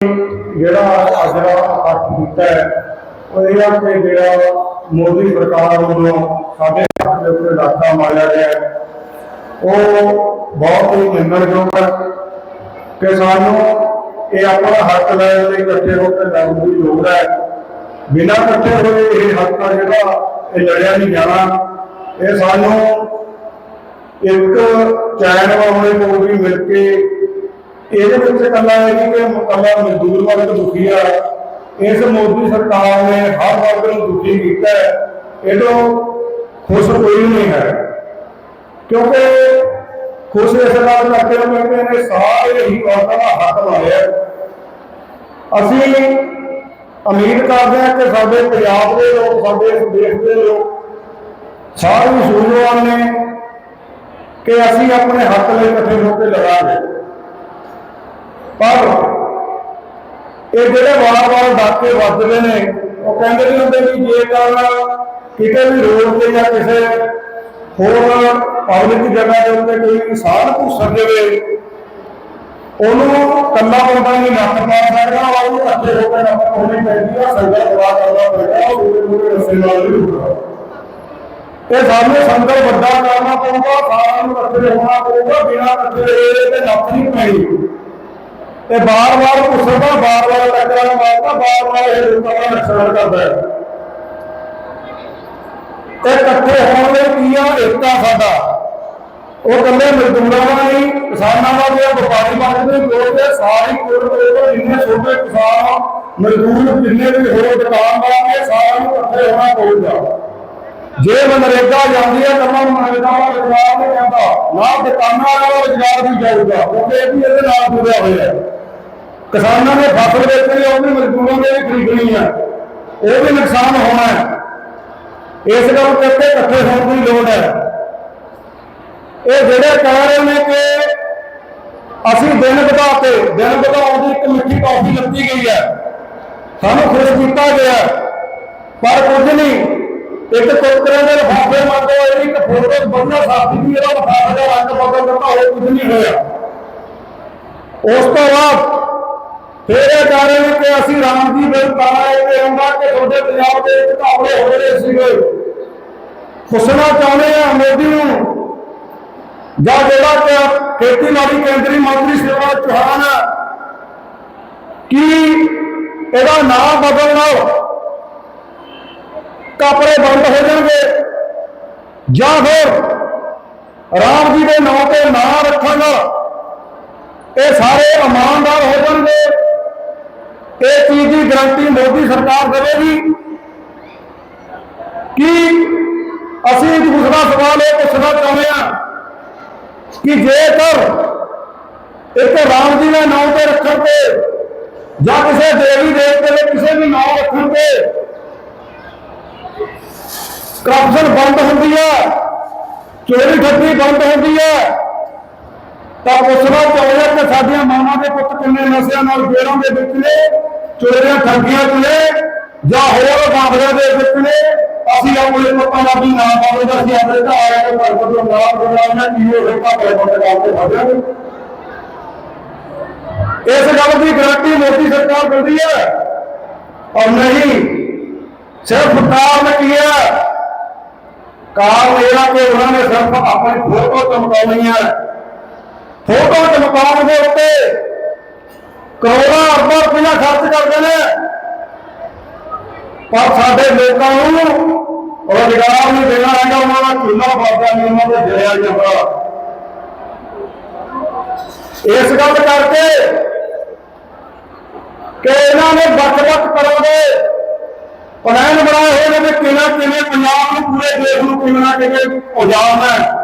ਜਿਹੜਾ ਅੱਜ ਦਾ ਇਕੱਠ ਕੀਤਾ ਹੈ, ਉਹ ਇਹ ਆ ਕਿ ਜਿਹੜਾ ਮੋਦੀ ਸਰਕਾਰ ਵੱਲੋਂ ਸਾਡੇ ਹੱਥ ਦੇ ਉੱਤੇ ਲਾਠਾ ਮਾਰਿਆ ਗਿਆ ਉਹ ਬਹੁਤ ਹੀ ਨਿੰਦਣਯੋਗ ਹੈ ਕਿ ਸਾਨੂੰ ਇਹ ਆਪਣਾ ਹੱਕ ਲੈਣ ਲਈ ਇਕੱਠੇ ਹੋ ਕੇ ਲੜਨ ਦੀ ਲੋੜ ਹੈ। ਬਿਨਾਂ ਇਕੱਠੇ ਹੋਏ ਇਹ ਹੱਕ ਆ ਜਿਹੜਾ ਇਹ ਲੜਿਆ ਨਹੀਂ ਜਾਣਾ, ਇਹ ਸਾਨੂੰ ਇੱਕ ਚੈਨ ਵਾਲੇ ਕੋਲ ਵੀ ਮਿਲ ਕੇ ਇਹਦੇ ਵਿੱਚ ਇਕੱਲਾ ਇਹ ਨਹੀਂ ਕਿ ਇਕੱਲਾ ਮਜ਼ਦੂਰ ਵਰਗ ਦੁਖੀ ਆ। ਇਸ ਮੋਦੀ ਸਰਕਾਰ ਨੇ ਹਰ ਵਰਗ ਨੂੰ ਦੁਖੀ ਕੀਤਾ ਹੈ। ਇਹ ਤੋਂ ਖੁਸ਼ ਕੋਈ ਨਹੀਂ ਹੈ। ਕਿਉਂਕਿ ਖੁਸ਼ ਇਸ ਗੱਲ ਕਰਕੇ ਹੋ ਕਿਉਂਕਿ ਸਾਰੇ ਹੀ ਵਰਗਾਂ ਦਾ ਹੱਕ ਮਾਰਿਆ ਅਸੀਂ ਉਮੀਦ ਕਰਦੇ ਹਾਂ ਕਿ ਸਾਡੇ ਪੰਜਾਬ ਦੇ ਲੋਕ, ਸਾਡੇ ਦੇਸ਼ ਦੇ ਲੋਕ ਸਾਰੇ ਸੂਝਵਾਨ ਨੇ ਕਿ ਅਸੀਂ ਆਪਣੇ ਹੱਕ ਲਈ ਇਕੱਠੇ ਹੋ ਕੇ ਲੜਾਂਗੇ। ਪਰ ਇਹ ਜਿਹੜੇ ਵਾਰ-ਵਾਰ ਡਾਕੇ ਵੱਜਦੇ ਨੇ, ਉਹ ਕਹਿੰਦੇ ਨਹੀਂ ਹੁੰਦੇ ਵੀ ਜੇਕਰ ਕਿਤੇ ਵੀ ਰੋਡ ਤੇ ਜਾਂ ਕਿਸੇ ਹੋਰ ਪਬਲਿਕ ਜਗ੍ਹਾ ਦੇ ਉੱਤੇ ਕੋਈ ਇਨਸਾਨ ਘੁਸਰ ਜਾਵੇ, ਉਹਨੂੰ ਕੱਲਾ ਬੰਦਾ ਨਹੀਂ ਨੱਕ ਪਾ ਸਕਦਾ ਉਹਨੂੰ ਇਕੱਠੇ ਹੋ ਕੇ ਨੱਕ ਪਾਉਣੀ ਪੈਂਦੀ ਆ, ਸੰਗਤ ਦਵਾ ਕਰਨਾ ਪੈਂਦਾ, ਉਹ ਪੂਰੇ ਪੂਰੇ ਰਸੇ ਨਾਲ ਨਹੀਂ ਹੁੰਦਾ। ਇਹ ਸਾਨੂੰ ਸੰਗਤ ਵੱਡਾ ਕਰਨਾ ਪਊਗਾ, ਸਾਰਿਆਂ ਨੂੰ ਇਕੱਠੇ ਹੋਣਾ ਪਊਗਾ, ਬਿਨਾਂ ਇਕੱਠੇ ਹੋਏ ਤੇ ਨੱਕ ਨਹੀਂ ਪੈਣੀ। ਤੇ ਬਾਰ-ਬਾਰ ਪੁੱਛਦਾ, ਬਾਰ-ਬਾਰ ਟੱਕਰਾਂ ਮਾਰਦਾ, ਬਾਰ-ਬਾਰ ਇਹ ਲੋਕਾਂ ਦਾ ਨੁਕਸਾਨ ਕਰਦਾ ਹੈ। ਤੇ ਇਕੱਠੇ ਹੋਣ ਲਈ ਕੀ ਆ? ਸਾਡਾ। ਉਹ ਕੱਲੇ ਮਜ਼ਦੂਰਾਂ ਦਾ ਨਹੀਂ, ਕਿਸਾਨਾਂ ਦਾ ਵੀ ਵਪਾਰੀ ਵਰਗ ਦੇ ਲੋਕ ਦੇ ਸਾਰੀ ਕੋਲ ਕੋਲ ਜਿੰਨੇ ਛੋਟੇ ਕਿਸਾਨ ਮਜ਼ਦੂਰ ਜਿੰਨੇ ਵੀ ਹੋਰ ਦੁਕਾਨਦਾਰ ਨੇ ਸਾਰਿਆਂ ਨੂੰ ਇਕੱਠੇ ਹੋਣਾ ਪਊਗਾ। ਜੇ ਮਨਰੇਗਾ ਜਾਂਦੀ ਹੈ ਤਾਂ ਮਨਰੇਗਾ ਦਾ ਰੁਜ਼ਗਾਰ ਨਹੀਂ ਜਾਂਦਾ ਨਾ ਦੁਕਾਨਾਂ ਵਾਲਾ ਰੁਜ਼ਗਾਰ ਵੀ ਜਾਊਗਾ, ਕਿਉਂਕਿ ਇਹ ਵੀ ਇਹਦੇ ਨਾਲ ਜੁੜਿਆ ਹੋਇਆ ਹੈ। ਕਿਸਾਨਾਂ ਨੇ ਫਸਲ ਵੇਚਣੀ ਉਹ ਵੀ ਮਜ਼ਦੂਰਾਂ ਨੇ ਵੀ ਖਰੀਦਣੀ ਹੈ ਉਹ ਵੀ ਨੁਕਸਾਨ ਹੋਣਾ ਹੈ। ਇਸ ਗੱਲ ਤੇ ਇਕੱਠੇ ਹੋਣ ਦੀ ਲੋੜ ਹੈ। ਇਹ ਜਿਹੜੇ ਕਹਿ ਰਹੇ ਨੇ ਕਿ ਅਸੀਂ ਦਿਨ ਵਧਾਤੇ ਦਿਨ ਵਧਾਉਣ ਦੀ ਇੱਕ ਮਿੱਠੀ ਕਾਫੀ ਲੱਤੀ ਗਈ ਹੈ। ਸਾਨੂੰ ਖੁਸ਼ ਕੀਤਾ ਗਿਆ ਪਰ ਕੁਝ ਨਹੀਂ, ਇੱਕ ਕੁੱਕਰਾਂ ਦੇ ਲਿਫਾਫੇ ਮੰਗੋ ਇਹ ਇੱਕ ਫੋਟੋ ਬੰਦਾ ਸਾਥੀ ਦੀ ਇਹਦਾ ਲਿਫਾਫੇ ਦਾ ਰੰਗ ਬਦਲ ਦਿੱਤਾ ਹੋਰ ਕੁਝ ਨਹੀਂ ਹੋਇਆ। ਉਸ ਤੋਂ ਬਾਅਦ ਫਿਰ ਇਹ ਕਹਿ ਰਹੇ ਨੇ ਕਿ ਅਸੀਂ ਰਾਮ ਜੀ ਬਿਲ ਇਹ ਕਿ ਕਿ ਤੁਹਾਡੇ ਪੰਜਾਬ ਦੇ ਵਿੱਚ ਘਾਵੜੇ ਹੋ ਰਹੇ ਸੀਗੇ। ਖੁਸ਼ਨਾ ਚਾਹੁੰਦੇ ਆ ਮੋਦੀ ਨੂੰ। ਜਾਂ ਜਿਹੜਾ ਕਿ ਖੇਤੀਬਾੜੀ ਕੇਂਦਰੀ ਮੰਤਰੀ ਸ਼ਿਵਰਾਜ ਚੌਹਾਨ ਹੈ ਕੀ ਇਹਦਾ ਨਾਮ ਬਦਲ ਨਾਲ ਕਪੜੇ ਬੰਦ ਹੋ ਜਾਣਗੇ। ਜਾਂ ਫਿਰ ਰਾਮ ਜੀ ਦੇ ਨਾਂ ਤੇ ਨਾਂ ਰੱਖਾਂਗਾ। ਇਹ ਸਾਰੇ ਇਮਾਨਦਾਰ ਹੋ ਜਾਣਗੇ। ਇਹ ਚੀਜ਼ ਦੀ ਗਾਰੰਟੀ ਮੋਦੀ ਸਰਕਾਰ ਦੇਵੇਗੀ ਕਿ ਅਸੀਂ ਦੂਸਰਾ ਸਵਾਲ ਇਹ ਪੁੱਛਣਾ ਚਾਹੁੰਦੇ ਹਾਂ ਕਿ ਜੇਕਰ ਇੱਕ ਰਾਮ ਜੀ ਦੇ ਨਾਮ ਤੇ ਰੱਖਣ ਤੇ ਜਾਂ ਕਿਸੇ ਦੇਵੀ ਦੇਵਤੇ ਦੇ ਕਿਸੇ ਵੀ ਨਾਮ ਰੱਖਣ ਤੇ ਕਰਪਸ਼ਨ ਬੰਦ ਹੁੰਦੀ ਹੈ, ਚੋਰੀ ਠੱਗੀ ਬੰਦ ਹੁੰਦੀ ਹੈ ਤਾਂ ਪੁੱਛਣਾ ਚਾਹੁੰਦਾ ਕਿ ਸਾਡੀਆਂ ਮਾਵਾਂ ਦੇ ਪੁੱਤ ਕਿੰਨੇ ਨਸ਼ਿਆਂ ਨਾਲ ਜੇਲ੍ਹਾਂ ਦੇ ਵਿੱਚ ਨੇ, ਚੋਰੀਆਂ ਠੱਗੀਆਂ ਚ ਨੇ, ਜਾਂ ਹੋਰ ਮਾਮਲਿਆਂ ਦੇ ਵਿੱਚ ਨੇ। ਅਸੀਂ ਆਪਣੇ ਪੁੱਤਾਂ ਦਾ ਵੀ ਨਾਮ ਪਾਉਂਦਾ ਸੀ ਆਪਣੇ ਘਰ ਆਏ ਨੇ ਪਰ ਕੋਲ ਨਾਮ ਬੁਲਾਉਣਾ ਕੀ ਹੋ ਰਿਹਾ ਭਾਵੇਂ ਬੰਦੇ ਕੰਮ ਫੜਿਆ ਇਸ ਗੱਲ ਦੀ ਗਾਰੰਟੀ ਮੋਦੀ ਸਰਕਾਰ ਦਿੰਦੀ ਹੈ। ਔਰ ਨਹੀਂ, ਸਿਰਫ ਕਾਰਨ ਕੀ ਹੈ? ਕਾਰਨ ਇਹ ਕਿ ਉਹਨਾਂ ਨੇ ਸਿਰਫ ਆਪਣੀ ਫੋਟੋ ਚਮਕਾਉਣੀ ਹੈ। ਫੋਟੋ ਚਮਕਾਉਣ ਦੇ ਉੱਤੇ ਕਰੋੜਾਂ ਅਰਬਾਂ ਰੁਪਈਆ ਖਰਚ ਕਰਦੇ ਨੇ। ਪਰ ਸਾਡੇ ਲੋਕਾਂ ਨੂੰ ਰੋਜ਼ਗਾਰ ਨਹੀਂ ਦੇਣਾ ਹੈਗਾ, ਉਹਨਾਂ ਦਾ ਚੁੱਲ੍ਹਾ ਬਾਬਾ ਨਹੀਂ, ਉਹਨਾਂ ਦੇ ਜਰਿਆ ਜਾਂਦਾ ਇਸ ਗੱਲ ਕਰਕੇ ਕਿ ਇਹਨਾਂ ਨੇ ਵੱਖ-ਵੱਖ ਤਰ੍ਹਾਂ ਦੇ ਪਲਾਨ ਬਣਾਏ ਹੋਏ ਨੇ ਕਿ ਕਿਵੇਂ ਕਿਵੇਂ ਪੰਜਾਬ ਨੂੰ ਪੂਰੇ ਦੇਸ਼ ਨੂੰ ਕਿਵੇਂ ਨਾ ਕਿਵੇਂ ਉਜਾੜਨਾ ਹੈ।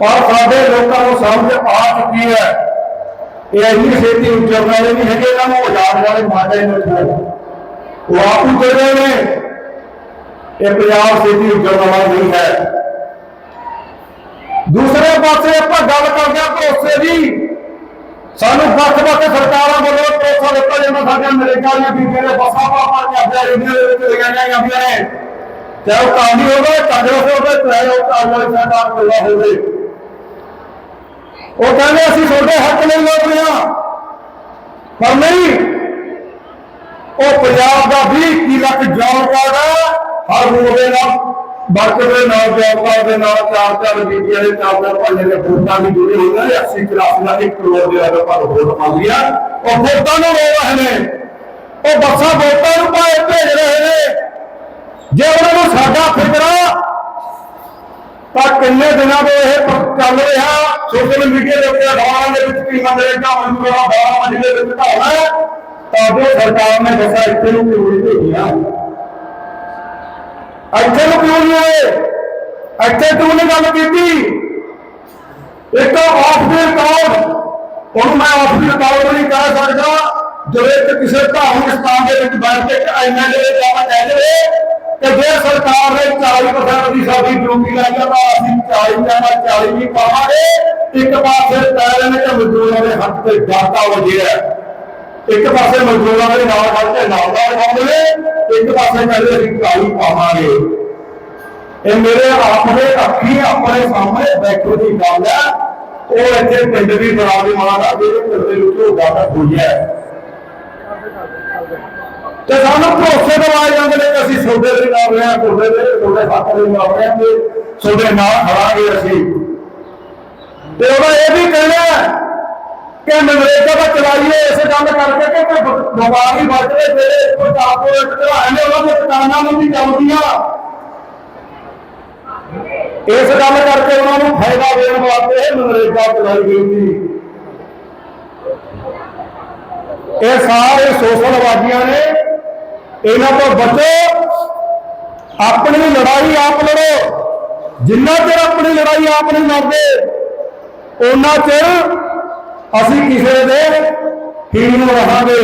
ਪਰ ਸਾਡੇ ਲੋਕਾਂ ਨੂੰ ਸਮਝ ਆ ਚੁੱਕੀ ਹੈ। ਇਹ ਇੰਨੀ ਛੇਤੀ ਉੱਜੜਨ ਵਾਲੇ ਨਹੀਂ ਹੈਗੇ, ਇਹਨਾਂ ਨੂੰ ਉਜਾੜ ਵਾਲੇ ਮਾਡੇ ਨੇ ਉਹ। ਆਪ ਉੱਜੜੇ ਨੇ। ਇਹ ਪੰਜਾਬ ਛੇਤੀ ਉੱਜੜਨ ਵਾਲਾ ਨਹੀਂ ਹੈ। ਦੂਸਰੇ ਪਾਸੇ ਆਪਾਂ ਗੱਲ ਕਰਦੇ ਹਾਂ ਭਰੋਸੇ ਦੀ। ਸਾਨੂੰ ਵੱਖ-ਵੱਖ ਸਰਕਾਰਾਂ ਵੱਲੋਂ ਭਰੋਸਾ ਦਿੱਤਾ ਜਾਂਦਾ। ਸਾਡੀਆਂ ਨਰੇਗਾ ਦੀਆਂ ਬੀਬੀਆਂ ਨੇ ਬੱਸਾਂ ਪਾਪਾ ਕੇ ਆਪਣੇ ਇੰਡੀਆ ਦੇ ਵਿੱਚ ਲਗਾਈਆਂ ਜਾਂਦੀਆਂ ਨੇ। ਚਾਹੇ ਉਹ ਕਾਂਡੀ ਹੋਵੇ, ਕਾਂਗਰਸ ਹੋਵੇ, ਚਾਹੇ ਉਹ ਕਾਂਗਰਸ ਸਰਕਾਰ ਕੋਲ ਹੋਵੇ। ਉਹ ਕਹਿੰਦੇ ਅਸੀਂ ਤੁਹਾਡੇ ਹੱਕ ਲਈ ਲੜਦੇ ਹਾਂ। ਪਰ ਨਹੀਂ। ਉਹ ਪੰਜਾਬ ਦਾ 20 21 ਲੱਖ ਜੌਬ ਕਾਰਡ ਹਰ ਮੋੜੇ ਨਾਲ ਵਰਕ ਦੇ ਨਾਲ ਜੌਬ ਕਾਰਡ ਦੇ ਨਾਲ, ਚਾਰ ਚਾਰ ਬੀਬੀਆਂ ਦੇ ਚਾਰ ਚਾਰ ਭਾਈਆਂ ਦੇ ਵੋਟਾਂ ਵੀ ਜੁੜੇ ਹੋਈਆਂ ਨੇ। 80 ਕਲਾਸ ਦਾ 1 ਕਰੋੜ ਦੇ ਅਗਰ ਪਰ ਵੋਟ ਮੰਗ ਲਿਆ ਉਹ ਵੋਟਾਂ ਨੂੰ ਰੋ ਰਹੇ ਨੇ। ਉਹ ਬੱਸਾਂ ਵੋਟਾਂ ਨੂੰ ਪਾਏ ਭੇਜ ਰਹੇ ਨੇ। ਜੇ ਉਹਨਾਂ ਨੂੰ ਸਾਡਾ ਫਿਕਰਾ ਤਾਂ ਕਿੰਨੇ ਦਿਨਾਂ ਤੋਂ ਇਹ ਪ- ਚੱਲ ਰਿਹਾ? ਸੋਸ਼ਲ ਮੀਡੀਆ ਦੇ ਉੱਤੇ ਅਖਬਾਰਾਂ ਦੇ ਵਿੱਚ ਕੀ ਮੰਗਰੇਗਾ ਮਜ਼ਦੂਰਾਂ ਦਾ ਮੰਡੀ ਦੇ ਵਿੱਚ ਧਾਉਣਾ ਤਾਂ ਜੋ ਸਰਕਾਰ ਨੇ ਦੱਸਿਆ, ਇੱਥੇ ਨੂੰ ਕਿਉਂ ਨਹੀਂ ਭੇਜਿਆ? ਇੱਥੇ ਨੂੰ ਕਿਉਂ ਨਹੀਂ ਆਏ? ਇੱਥੇ ਤੂੰ ਨੇ ਗੱਲ ਕੀਤੀ? ਇੱਕ ਆਫ ਦੀ ਰਿਕਾਰਡ ਉਹਨੂੰ ਮੈਂ ਆਫ ਦੀ ਰਿਕਾਰਡ ਨਹੀਂ ਕਹਿ ਸਕਦਾ। ਜਦੋਂ ਇੱਕ ਕਿਸੇ ਧਾਰਮਿਕ ਸਥਾਨ ਦੇ ਵਿੱਚ ਬੈਠ ਕੇ ਐਮਐਲਏ ਦਾ ਕਹਿ ਦੇਵੇ ਕਿ ਜੇ ਸਰਕਾਰ ਨੇ 40% ਦੀ ਸਾਡੀ ਡਿਊਟੀ ਲਾਈ ਤਾਂ ਅਸੀਂ 40 ਜਾਣਾ 40 ਵੀ ਪਾਵਾਂਗੇ, ਇੱਕ ਪਾਸੇ ਕਹਿ ਕਿ ਮਜ਼ਦੂਰਾਂ ਦੇ ਹੱਥ ਤੇ ਡਾਟਾ ਵਜਿਆ ਇੱਕ ਪਾਸੇ ਮਜ਼ਦੂਰਾਂ ਦੇ ਨਾਲ ਖੜ ਕੇ ਨਾਲ ਨਾਲ ਖਾਂਦੇ ਇੱਕ ਪਾਸੇ ਕਹਿੰਦੇ ਅਸੀਂ 40 ਪਾਵਾਂਗੇ। ਇਹ ਮੇਰੇ ਆਪਣੇ ਅੱਖੀ ਆਪਣੇ ਸਾਹਮਣੇ ਬੈਠੇ ਦੀ ਗੱਲ ਹੈ। ਉਹ ਇੱਥੇ ਪਿੰਡ ਵੀ ਬਣਾ ਦੇ ਮਾਰਾ ਜਿਹੜੇ ਪਿੰਡ ਦੇ ਵਿੱਚ ਉਹ ਗੱਲ ਹੋਈ ਹੈ। ਤੇ ਸਾਨੂੰ ਭਰੋਸੇ ਦਿਵਾਏ ਜਾਂਦੇ ਨੇ ਕਿ ਅਸੀਂ ਸੌਦੇ ਦੇ ਨਾਲ ਰਹੇ ਹਾਂ ਤੁਹਾਡੇ ਦੇ ਤੁਹਾਡੇ ਹੱਥ ਦੇ ਨਾਲ ਰਹੇ ਹਾਂ ਤੇ ਤੁਹਾਡੇ ਨਾਲ ਖੜਾਂਗੇ ਅਸੀਂ। ਤੇ ਉਹਦਾ ਇਹ ਵੀ ਕਹਿਣਾ ਕਿ ਮਨਰੇਗਾ ਦਾ ਚਲਾਈਏ, ਇਸ ਗੱਲ ਕਰਕੇ ਕਿ ਕੋਈ ਬਿਮਾਰੀ ਵੱਧ ਰਹੇ ਜਿਹੜੇ ਕੋਈ ਕਾਰਪੋਰੇਟ ਘਰਾਣੇ ਨੇ, ਉਹਨਾਂ ਦੇ ਦੁਕਾਨਾਂ ਨੂੰ ਵੀ ਚੱਲਦੀਆਂ। ਇਸ ਗੱਲ ਕਰਕੇ ਉਹਨਾਂ ਨੂੰ ਫਾਇਦਾ ਦੇਣ ਵਾਸਤੇ ਇਹ ਮਨਰੇਗਾ ਚਲਾਈ ਗਈ ਸੀ। ਇਹ ਸਾਰੇ ਸੋਸ਼ਲਵਾਦੀਆਂ ਨੇ, ਇਹਨਾਂ ਤੋਂ ਬਚੋ, ਆਪਣੀ ਲੜਾਈ ਆਪ ਲੜੋ। ਜਿੰਨਾ ਚਿਰ ਆਪਣੀ ਲੜਾਈ ਆਪ ਨਹੀਂ ਲੜਦੇ ਉਹਨਾਂ ਚਿਰ ਅਸੀਂ ਕਿਸੇ ਦੇ ਹੀਨ ਰਹਾਂਗੇ।